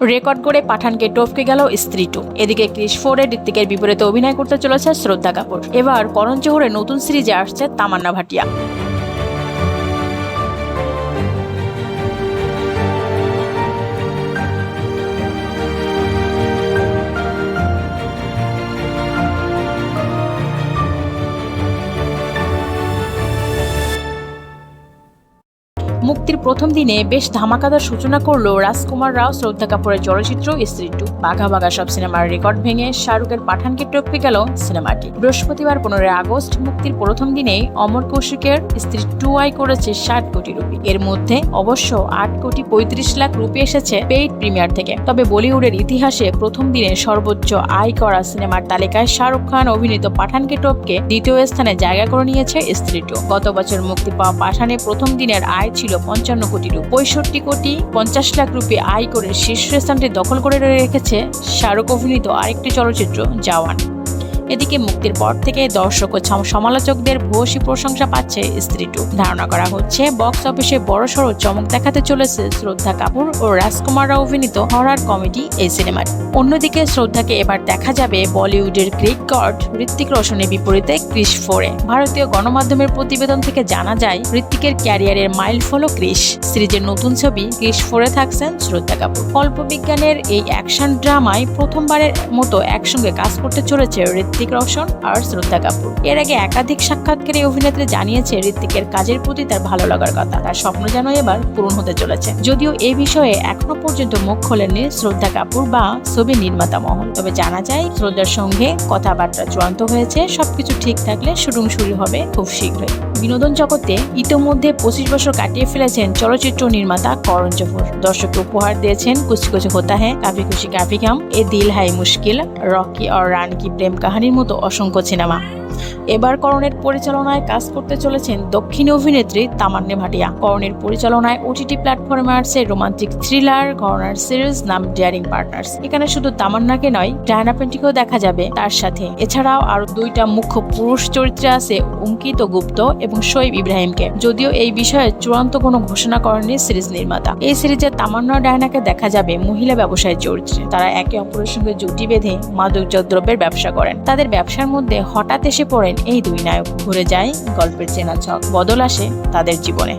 Record করে পাঠানকে টপকে গেল স্ত্রী টু। এদিকে ক্রিস ফোরে ঋত্বিকের বিপরীতে অভিনয় করতে চলেছে শ্রদ্ধা কাপুর। এবার করণ জোহরের নতুন সিরিজে আসছে তামান্না ভাটিয়া। মুক্তির প্রথম দিনে বেশ ধামাকাদার সূচনা করল রাজকুমার রাও, শ্রদ্ধা কাপুরের চলচ্চিত্র, স্ত্রী টু। বাঘা বাঘা সব সিনেমার রেকর্ড ভেঙে শাহরুখের পাঠানকে টপকে গেল সিনেমাটি। বৃহস্পতিবার পনেরোই আগস্ট মুক্তির প্রথম দিনেই অমর কৌশিকের স্ত্রী টু আয় করেছে ষাট কোটি রুপি। এর মধ্যে অবশ্য আট কোটি পঁয়ত্রিশ লাখ রুপি এসেছে পেইড প্রিমিয়ার থেকে। তবে বলিউডের ইতিহাসে প্রথম দিনে সর্বোচ্চ আয় করা সিনেমার তালিকায় শাহরুখ খান, অভিনীত পাঠানকে টপকে দ্বিতীয় স্থানে জায়গা করে নিয়েছে স্ত্রী টু। গত বছর মুক্তি পাওয়া পাঠানে প্রথম দিনের আয় ছিল পঞ্চান্ন কোটি রূপ পঁয়ষট্টি কোটি, পঞ্চাশ লাখ রুপি আয় করে শীর্ষ স্থানটি দখল করে রেখেছে শাহরুখ অভিনীত আরেকটি চলচ্চিত্র, জওয়ান। এদিকে মুক্তির পর থেকে দর্শক ও সম- সমালোচকদের ভূয়সী প্রশংসা পাচ্ছে স্ত্রী টু। ধারণা করা হচ্ছে, বক্স অফিসে বড়সড় চমক দেখাতে চলেছে শ্রদ্ধা কাপুর ও রাজকুমার রাও অভিনীত হরার কমেডি এই সিনেমার অন্যদিকে শ্রদ্ধাকে এবার দেখা যাবে বলিউডের গ্রেট গড ঋত্বিক রোশনের বিপরীতে ক্রিস ফোরে। ভারতীয় গণমাধ্যমের প্রতিবেদন থেকে জানা যায় ঋত্বিকের ক্যারিয়ারের মাইল ফলো ক্রিস সিরিজের নতুন ছবি ক্রিস ফোরে থাকছেন শ্রদ্ধা কাপুর। অল্প বিজ্ঞানের এই অ্যাকশন ড্রামায় প্রথমবারের মতো একসঙ্গে কাজ করতে চলেছে ঋত্বিক রোশন আর শ্রদ্ধা কাপুর। এর আগে একাধিক সাক্ষাৎকারে অভিনেত্রী জানিয়েছে ঋত্বিকের কাজের প্রতি তার ভালো লাগার কথা। তার স্বপ্ন যেন এবার পূরণ হতে চলেছে। যদিও এ বিষয়ে এখনও পর্যন্ত মুখ খোলেননি শ্রদ্ধা কাপুর বা ছবির নির্মাতা মহল। তবে জানা যায়, শ্রদ্ধার সঙ্গে কথাবার্তা চূড়ান্ত হয়েছে। সবকিছু ঠিক থাকলে শুটিং শুরু হবে খুব শীঘ্রই। বিনোদন জগতে ইতোমধ্যে পঁচিশ বছর কাটিয়ে ফেলেছেন চলচ্চিত্র নির্মাতা করণ জোহর। দর্শককে উপহার দিয়েছেন কুছ কুছ হোতা হ্যাঁ কাফি খুশি কাফি কাম এ দিল হাই মুশকিল, রকি আর রান কি প্রেম মতো অসংখ্য সিনেমা। এবার করণের পরিচালনায় কাজ করতে চলেছেন দক্ষিণী অভিনেত্রী তামান্নে ভাটিয়া। করণের পরিচালনায় ওটিটি প্ল্যাটফর্মে আসছে রোমান্টিক থ্রিলার কর্নার সিরিজ, নাম ডিয়ারিং পার্টনার্স এখানে শুধু তামান্নাকে নয়, ডায়না পেন্টিকেও দেখা যাবে তার সাথে। এছাড়াও আরও দুইটা মুখ্য পুরুষ চরিত্রে আছে অঙ্কিত গুপ্ত এবং শোয়েব ইব্রাহিমকে। যদিও এই বিষয়ে চূড়ান্ত কোনো ঘোষণা করেনি সিরিজ নির্মাতা। এই সিরিজে তামান্না ডায়নাকে দেখা যাবে মহিলা ব্যবসায়ী চরিত্রে। তারা একে অপরের সঙ্গে জুটি বেঁধে মাদক দ্রব্যের ব্যবসা করেন। তাদের ব্যবসার মধ্যে হঠাৎ এসে পড়েন এই দুই নায়ক ঘুরে যায় গল্পের চেনা ছক বদল আসে তাদের জীবনে।